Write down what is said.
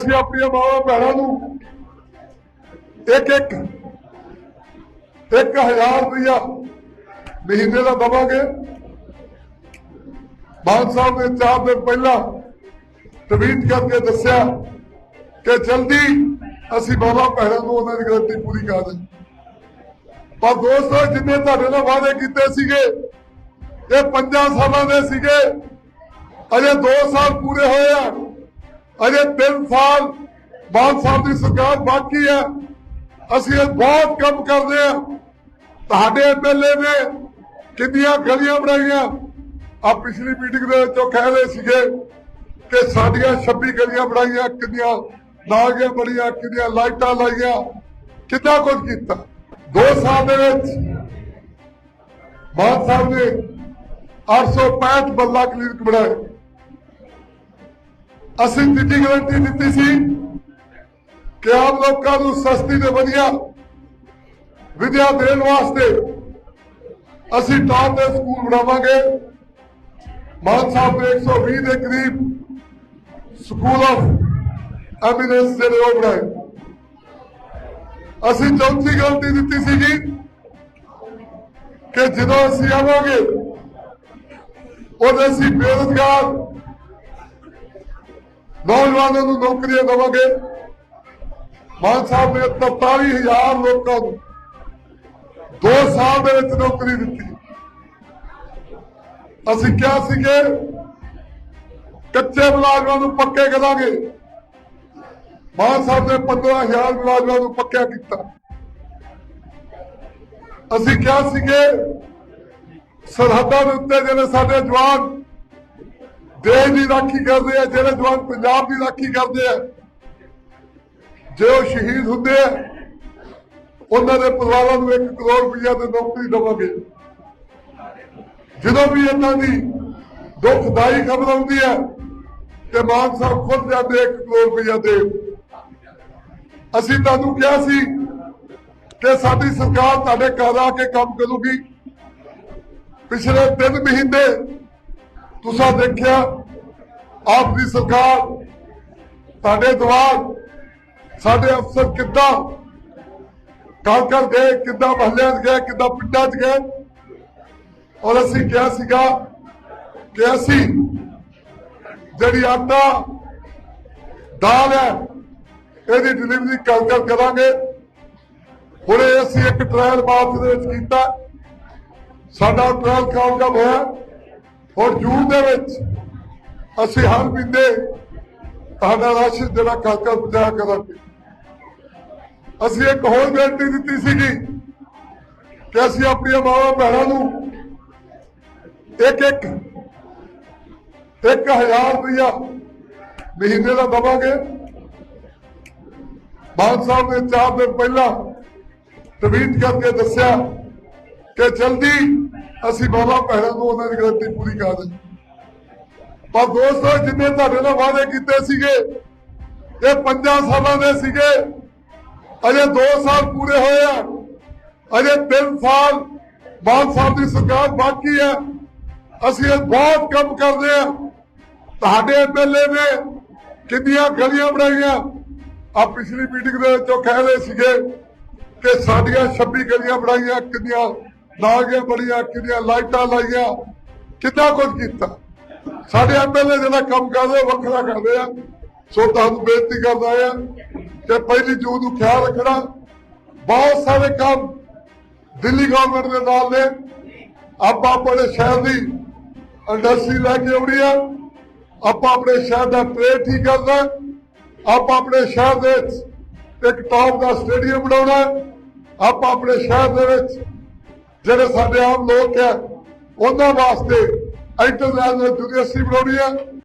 ਅਸੀਂ ਆਪਣੀਆਂ ਮਾਵਾਂ ਭੈਣਾਂ ਨੂੰ ਇੱਕ ਇੱਕ ਇੱਕ ਹਜ਼ਾਰ ਰੁਪਇਆ ਮਹੀਨੇ ਦਾ ਦਵਾਂਗੇ। ਮਾਨ ਸਾਹਿਬ ਨੇ ਚਾਰ ਦਿਨ ਪਹਿਲਾਂ ਟਵੀਟ ਕਰਕੇ ਦੱਸਿਆ ਕਿ ਜਲਦੀ ਅਸੀਂ ਮਾਵਾਂ ਭੈਣਾਂ ਨੂੰ ਉਹਨਾਂ ਦੀ ਗਰੰਟੀ ਪੂਰੀ ਕਰ ਦੇ ਪਰ ਦੋਸਤੋ, ਜਿੰਨੇ ਤੁਹਾਡੇ ਨਾਲ ਵਾਅਦੇ ਕੀਤੇ ਸੀਗੇ, ਇਹ ਪੰਜਾਂ ਸਾਲਾਂ ਦੇ ਸੀਗੇ। ਅਜੇ 2 ਸਾਲ ਪੂਰੇ ਹੋਏ ਆ। ਅਜੇ 3 ਸਾਲ ਮਾਨ ਸਾਹਿਬ ਦੀ ਸਰਕਾਰ ਬਾਕੀ ਹੈ। ਅਸੀਂ ਬਹੁਤ ਕੰਮ ਕਰਦੇ ਆ ਤੁਹਾਡੇ ਐਮਐਲਏ ਨੇ ਕਿੰਨੀਆਂ ਗਲੀਆਂ ਬਣਾਈਆਂ। ਆ ਪਿਛਲੀ ਮੀਟਿੰਗ ਦੇ ਵਿੱਚ ਕਹਿ ਰਹੇ ਸੀਗੇ ਕਿ ਸਾਡੀਆਂ 26 ਗਲੀਆਂ ਬਣਾਈਆਂ, ਕਿੰਨੀਆਂ ਨਾਲੀਆਂ ਬਣੀਆਂ, ਕਿੰਨੀਆਂ ਲਾਈਟਾਂ ਲਾਈਆਂ। ਕਿੰਨਾ ਕੁਝ ਕੀਤਾ। 2 ਸਾਲ ਦੇ ਵਿੱਚ ਮਾਨ ਸਾਹਿਬ ਨੇ 865 ਬੱਲਾ ਕਲੀਨਿਕ ਬਣਾਏ। ਅਸੀਂ ਦਿੱਤੀ ਗਰੰਟੀ ਦਿੱਤੀ ਸੀ ਕਿ ਆਮ ਲੋਕਾਂ ਨੂੰ ਸਸਤੀ ਤੇ ਵਧੀਆ ਵਿਦਿਆ ਦੇਣ ਵਾਸਤੇ ਅਸੀਂ ਟਾਪ ਦੇ ਸਕੂਲ ਬਣਾਵਾਂਗੇ। ਮਾਨ ਸਾਹਿਬ ਨੇ 120 ਦੇ ਕਰੀਬ ਸਕੂਲ ਆਫ ਐਮੀਨੈਂਸ ਜਿਹੜੇ ਉਹ ਬਣਾਏ। ਅਸੀਂ ਚੌਥੀ ਗਰੰਟੀ ਦਿੱਤੀ ਸੀਗੀ ਕਿ ਜਦੋਂ ਅਸੀਂ ਆਵਾਂਗੇ ਉਹਦੇ ਅਸੀਂ ਬੇਰੁਜ਼ਗਾਰ ਨੌਜਵਾਨਾਂ ਨੂੰ ਨੌਕਰੀਆਂ ਦੇਵਾਂਗੇ। ਮਾਨ ਸਾਹਿਬ ਨੇ 43000 ਲੋਕਾਂ ਨੂੰ 2 ਸਾਲ ਦੇ ਵਿੱਚ ਨੌਕਰੀ ਦਿੱਤੀ। ਅਸੀਂ ਕਿਹਾ ਸੀ ਕਿ ਕੱਚੇ ਮੁਲਾਜ਼ਮਾਂ ਨੂੰ ਪੱਕੇ ਕਰਾਂਗੇ। ਮਾਨ ਸਾਹਿਬ ਨੇ 15000 ਮੁਲਾਜ਼ਮਾਂ ਨੂੰ ਪੱਕਿਆ ਕੀਤਾ। ਅਸੀਂ ਕਿਹਾ ਸੀ ਕਿ ਸਰਹੱਦਾਂ ਦੇ ਉੱਤੇ ਜਿਹੜੇ ਸਾਡੇ ਜਵਾਨ ਦੇਸ਼ ਦੀ ਰਾਖੀ ਕਰਦੇ ਆ, ਜਿਹੜੇ ਜਵਾਨ ਪੰਜਾਬ ਦੀ ਰਾਖੀ ਕਰਦੇ ਆ। ਜੇ ਉਹ ਸ਼ਹੀਦ ਹੁੰਦੇ ਆ, ਉਹਨਾਂ ਦੇ ਪਰਿਵਾਰਾਂ ਨੂੰ 1 ਕਰੋੜ ਰੁਪਈਆ ਦੀ ਨੌਕਰੀ ਦੇਵਾਂਗੇ। ਜਦੋਂ ਵੀ ਇਹਨਾਂ ਦੀ ਦੁਖਦਾਈ ਖਬਰ ਆਉਂਦੀ ਹੈ ਕਿ ਮਾਨ ਸਾਹਿਬ ਖੁਦ ਜਾਂਦੇ 1 ਕਰੋੜ ਰੁਪਇਆ ਦੇ ਅਸੀਂ ਤੁਹਾਨੂੰ ਕਿਹਾ ਸੀ ਕਿ ਸਾਡੀ ਸਰਕਾਰ ਤੁਹਾਡੇ ਘਰ ਆ ਕੇ ਕੰਮ ਕਰੂਗੀ। ਪਿਛਲੇ 3 ਮਹੀਨੇ ਤੁਸੀਂ ਦੇਖਿਆ, ਆਪ ਦੀ ਸਰਕਾਰ, ਤੁਹਾਡੇ ਦਵਾਰ, ਸਾਡੇ ਅਫਸਰ ਕਿੱਦਾਂ ਕਰ ਕਰ ਗਏ ਕਿੱਦਾਂ ਮਹੱਲਿਆਂ 'ਚ ਗਏ, ਕਿੱਦਾਂ ਪਿੰਡਾਂ 'ਚ ਗਏ? ਔਰ ਅਸੀਂ ਕਿਹਾ ਸੀਗਾ ਕਿ ਅਸੀਂ ਜਿਹੜੀ ਆਟਾ, ਦਾਲ ਹੈ, ਇਹਦੀ ਡਿਲੀਵਰੀ ਕਰ ਕਰ ਕਰਾਂਗੇ। ਹੁਣੇ ਅਸੀਂ ਇੱਕ ਟ੍ਰਾਇਲ ਮਾਰਚ ਦੇ ਵਿੱਚ ਕੀਤਾ। ਸਾਡਾ ਟ੍ਰਾਇਲ ਕਾਮਯਾਬ ਹੋਇਆ। ਔਰ ਜੂਨ ਦੇ ਵਿੱਚ ਅਸੀਂ ਹਰ ਮਹੀਨੇ ਤੁਹਾਡਾ ਰਾਸ਼ਨ ਜਿਹੜਾ ਘਰ ਘਰ ਕਰਾਂਗੇ। ਅਸੀਂ ਇੱਕ ਹੋਰ ਗਾਰੰਟੀ ਦਿੱਤੀ ਸੀਗੀ ਕਿ ਅਸੀਂ ਆਪਣੀਆਂ ਮਾਵਾਂ ਭੈਣਾਂ ਨੂੰ ਇੱਕ ਇੱਕ ਇੱਕ ਹਜ਼ਾਰ ਰੁਪਇਆ ਮਹੀਨੇ ਦਾ ਦਵਾਂਗੇ। ਮਾਨ ਸਾਹਿਬ ਨੇ ਚਾਰ ਦਿਨ ਪਹਿਲਾਂ ਟਵੀਟ ਕਰਕੇ ਦੱਸਿਆ ਕਿ ਜਲਦੀ ਅਸੀਂ ਬਾਬਾ ਭੈਣਾਂ ਨੂੰ ਉਹਨਾਂ ਦੀ ਗਰੰਟੀ ਪੂਰੀ ਕਰ ਦੇ ਪਰ ਦੋਸਤੋ, ਜਿੰਨੇ ਤੁਹਾਡੇ ਨਾਲ ਵਾਅਦੇ ਕੀਤੇ ਸੀਗੇ, ਇਹ ਪੰਜਾਂ ਸਾਲਾਂ ਦੇ ਸੀਗੇ। ਅਜੇ 2 ਸਾਲ ਪੂਰੇ ਹੋਏ ਆ। ਅਜੇ 3 ਸਾਲ ਬਾਦ ਸਾਹਿਬ ਦੀ ਸਰਕਾਰ ਬਾਕੀ ਹੈ ਅਸੀਂ ਇਹ ਬਹੁਤ ਕੰਮ ਕਰਦੇ ਆ। ਤੁਹਾਡੇ ਐਮਐਲਏ ਨੇ ਕਿੰਨੀਆਂ ਗਲੀਆਂ ਬਣਾਈਆਂ। ਆ ਪਿਛਲੀ ਮੀਟਿੰਗ ਦੇ ਵਿੱਚੋਂ ਕਹਿ ਰਹੇ ਸੀਗੇ ਕਿ ਸਾਡੀਆਂ 26 ਗਲੀਆਂ ਬਣਾਈਆਂ, ਕਿੰਨੀਆਂ ਨਾਲੀਆਂ ਬਣੀਆਂ, ਕਿੰਨੀਆਂ ਲਾਈਟਾਂ ਲਾਈਆਂ, ਕਿੰਨਾ ਕੁਝ ਕੀਤਾ। ਸਾਡੇ ਐਮਐਲਏ ਜਿਹੜਾ ਕੰਮ ਕਰਦੇ ਵੱਖਰਾ ਕਰਦੇ ਆ ਸੋ ਤੁਹਾਨੂੰ ਬੇਨਤੀ ਕਰਦਾ ਆ ਕਿ ਪਹਿਲੀ ਜੂਨ ਨੂੰ ਖਿਆਲ ਰੱਖਣਾ। ਬਹੁਤ ਸਾਰੇ ਕੰਮ ਦਿੱਲੀ ਗਵਰਨਮੈਂਟ ਦੇ ਨਾਲ ਨੇ। ਆਪਾਂ ਆਪਣੇ ਸ਼ਹਿਰ ਦੀ ਇੰਡਸਟਰੀ ਲੈ ਕੇ ਆਉਣੀ ਆ। ਆਪਾਂ ਆਪਣੇ ਸ਼ਹਿਰ ਦਾ ਟ੍ਰੇਡ ਠੀਕ ਕਰਨਾ। ਆਪਾਂ ਆਪਣੇ ਸ਼ਹਿਰ ਦੇ ਵਿੱਚ ਇੱਕ ਟਾਪ ਦਾ ਸਟੇਡੀਅਮ ਬਣਾਉਣਾ। ਆਪਾਂ ਆਪਣੇ ਸ਼ਹਿਰ ਦੇ ਵਿੱਚ ਜਿਹੜੇ ਸਾਡੇ ਆਮ ਲੋਕ ਹੈ ਉਹਨਾਂ ਵਾਸਤੇ ਇੰਟਰਨੈਸ਼ਨਲ ਯੂਨੀਵਰਸਿਟੀ ਬਣਾਉਣੀ ਹੈ